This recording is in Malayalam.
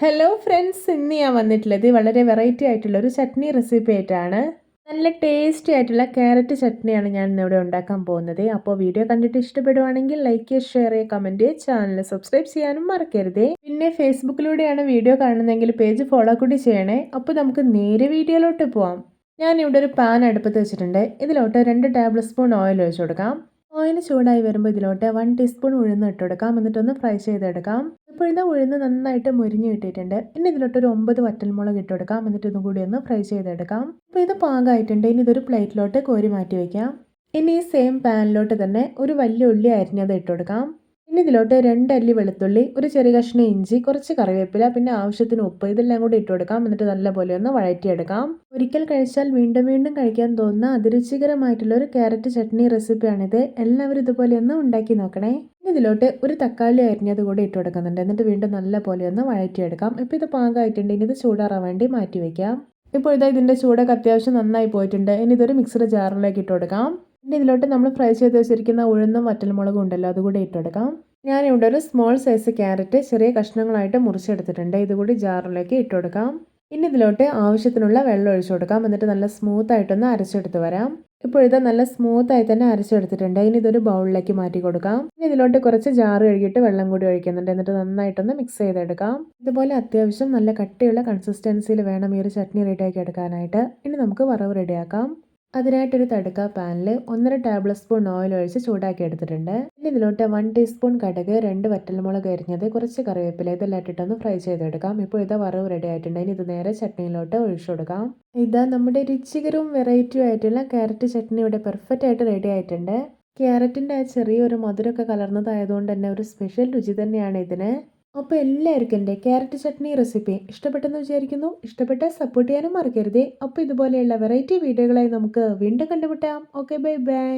ഹലോ ഫ്രണ്ട്സ് ഇന്ന് ഞാൻ വന്നിട്ടുള്ളത് വളരെ വെറൈറ്റി ആയിട്ടുള്ള ഒരു ചട്നി റെസിപ്പി ആയിട്ടാണ്. നല്ല ടേസ്റ്റി ആയിട്ടുള്ള ക്യാരറ്റ് ചട്നിയാണ് ഞാൻ ഇന്നിവിടെ ഉണ്ടാക്കാൻ പോകുന്നത്. അപ്പോൾ വീഡിയോ കണ്ടിട്ട് ഇഷ്ടപ്പെടുവാണെങ്കിൽ ലൈക്ക് ഷെയർ ചെയ്യുക കമന്റ് ചെയ്യുക ചാനൽ സബ്സ്ക്രൈബ് ചെയ്യാനും മറക്കരുത്. പിന്നെ ഫേസ്ബുക്കിലൂടെയാണ് വീഡിയോ കാണുന്നതെങ്കിൽ പേജ് ഫോളോ കൂടി ചെയ്യണേ. അപ്പോൾ നമുക്ക് നേരെ വീഡിയോയിലോട്ട് പോവാം. ഞാൻ ഇവിടെ ഒരു പാൻ അടുപ്പത്ത് വെച്ചിട്ടുണ്ട്. ഇതിലോട്ട് രണ്ട് ടേബിൾ സ്പൂൺ ഓയിൽ ഒഴിച്ചു കൊടുക്കാം. ഓയിൽ ചൂടായി വരുമ്പോൾ ഇതിലോട്ട് വൺ ടീസ്പൂൺ ഉഴുന്ന് ഇട്ട് കൊടുക്കാം. എന്നിട്ടൊന്ന് ഫ്രൈ ചെയ്തെടുക്കാം. ഇപ്പോൾ ഉഴുന്ന് നന്നായിട്ട് മുരിഞ്ഞ് കിട്ടിയിട്ടുണ്ട്. ഇനി ഇതിലോട്ട് ഒരു ഒമ്പത് വറ്റൽമുളക് ഇട്ട് കൊടുക്കാം. എന്നിട്ട് ഇതും കൂടി ഒന്ന് ഫ്രൈ ചെയ്തെടുക്കാം. അപ്പോൾ ഇത് പാകമായിട്ടുണ്ട് ഇനി ഇതൊരു പ്ലേറ്റിലോട്ട് കോരി മാറ്റി വയ്ക്കാം ഇനി ഈ സെയിം പാനിലോട്ട് തന്നെ ഒരു വലിയ ഉള്ളി അരിഞ്ഞത് ഇട്ട് കൊടുക്കാം. ഇനി ഇതിലോട്ട് രണ്ടല്ലി വെളുത്തുള്ളി ഒരു ചെറിയ കഷ്ണം ഇഞ്ചി കുറച്ച് കറിവേപ്പില പിന്നെ ആവശ്യത്തിന് ഉപ്പ് ഇതെല്ലാം കൂടി ഇട്ട് കൊടുക്കാം. എന്നിട്ട് നല്ലപോലെ ഒന്ന് വഴറ്റിയെടുക്കാം. ഒരിക്കൽ കഴിച്ചാൽ വീണ്ടും വീണ്ടും കഴിക്കാൻ തോന്നുന്ന അതിരുചികരമായിട്ടുള്ള ഒരു ക്യാരറ്റ് ചട്നി റെസിപ്പിയാണിത് എല്ലാവരും ഇതുപോലെ ഒന്ന് ഉണ്ടാക്കി നോക്കണേ. ഇതിലോട്ട് ഒരു തക്കാളി അരിഞ്ഞത് കൂടി ഇട്ട് കൊടുക്കുന്നുണ്ട്. എന്നിട്ട് വീണ്ടും നല്ലപോലെ ഒന്ന് വഴറ്റിയെടുക്കാം. ഇപ്പോൾ ഇത് പാകമായിട്ടുണ്ട് ഇനി ഇത് ചൂടാറാൻ വേണ്ടി മാറ്റി വയ്ക്കാം ഇപ്പോൾ ഇതാ ഇതിന്റെ ചൂടൊക്കെ അത്യാവശ്യം നന്നായി പോയിട്ടുണ്ട്. ഇനി ഇതൊരു മിക്സർ ജാറിലേക്ക് ഇട്ട് കൊടുക്കാം. പിന്നെ ഇതിലോട്ട് നമ്മൾ ഫ്രൈ ചെയ്ത് വെച്ചിരിക്കുന്ന ഉഴുന്നും വറ്റൽമുളകും ഉണ്ടല്ലോ അതുകൂടി ഇട്ടെടുക്കാം ഞാനിവിടെ ഒരു സ്മോൾ സൈസ് ക്യാരറ്റ് ചെറിയ കഷ്ണങ്ങളായിട്ട് മുറിച്ചെടുത്തിട്ടുണ്ട്. ഇതുകൂടി ജാറിലേക്ക് ഇട്ട് കൊടുക്കാം. ഇനി ഇതിലോട്ട് ആവശ്യത്തിനുള്ള വെള്ളം ഒഴിച്ചു കൊടുക്കാം. എന്നിട്ട് നല്ല സ്മൂത്ത് ആയിട്ടൊന്ന് അരച്ചെടുത്ത് വരാം. ഇപ്പോൾ ഇത് നല്ല സ്മൂത്ത് ആയി തന്നെ അരച്ചെടുത്തിട്ടുണ്ട്. ഇനി ഇതൊരു ബൗളിലേക്ക് മാറ്റി കൊടുക്കാം. ഇനി ഇതിലോട്ട് കുറച്ച് ജാറ് കഴുകിയിട്ട് വെള്ളം കൂടി ഒഴിക്കുന്നുണ്ട്. എന്നിട്ട് നന്നായിട്ടൊന്ന് മിക്സ് ചെയ്തെടുക്കാം. ഇതുപോലെ അത്യാവശ്യം നല്ല കട്ടിയുള്ള കൺസിസ്റ്റൻസിയിൽ വേണം ഈ ഒരു ചട്നി റെഡിയാക്കി എടുക്കാനായിട്ട്. ഇനി നമുക്ക് വറവ് റെഡിയാക്കാം അതിനായിട്ടൊരു തടുക്ക പാനിൽ ഒന്നര ടേബിൾ സ്പൂൺ ഓയിൽ ഒഴിച്ച് ചൂടാക്കി എടുത്തിട്ടുണ്ട്. ഇനി ഇതിലോട്ട് വൺ ടീസ്പൂൺ കടുക് രണ്ട് വറ്റൽമുളക് എരിഞ്ഞത് കുറച്ച് കറിവേപ്പില ഇതെല്ലാം ഇട്ടിട്ടൊന്ന് ഫ്രൈ ചെയ്തെടുക്കാം. ഇപ്പോൾ ഇതാ വറവ് റെഡി ആയിട്ടുണ്ട്. ഇനി ഇത് നേരെ ചട്നിയിലോട്ട് ഒഴിച്ചു കൊടുക്കാം. ഇതാ നമ്മുടെ രുചികരവും വെറൈറ്റിയും ആയിട്ടുള്ള ക്യാരറ്റ് ചട്നി ഇവിടെ പെർഫെക്റ്റ് ആയിട്ട് റെഡി ആയിട്ടുണ്ട്. ക്യാരറ്റിന്റെ ആ ചെറിയൊരു മധുരമൊക്കെ കലർന്നതായതുകൊണ്ട് തന്നെ ഒരു സ്പെഷ്യൽ രുചി തന്നെയാണ് ഇതിന്. അപ്പോൾ എല്ലാവർക്കും എന്റെ ക്യാരറ്റ് ചട്നി റെസിപ്പി ഇഷ്ടപ്പെട്ടെന്ന് വിചാരിക്കുന്നു. ഇഷ്ടപ്പെട്ട സപ്പോർട്ട് ചെയ്യാനും മറക്കരുതേ. അപ്പോൾ ഇതുപോലെയുള്ള വെറൈറ്റി വീഡിയോകളായി നമുക്ക് വീണ്ടും കണ്ടുമുട്ടാം. Okay bye bye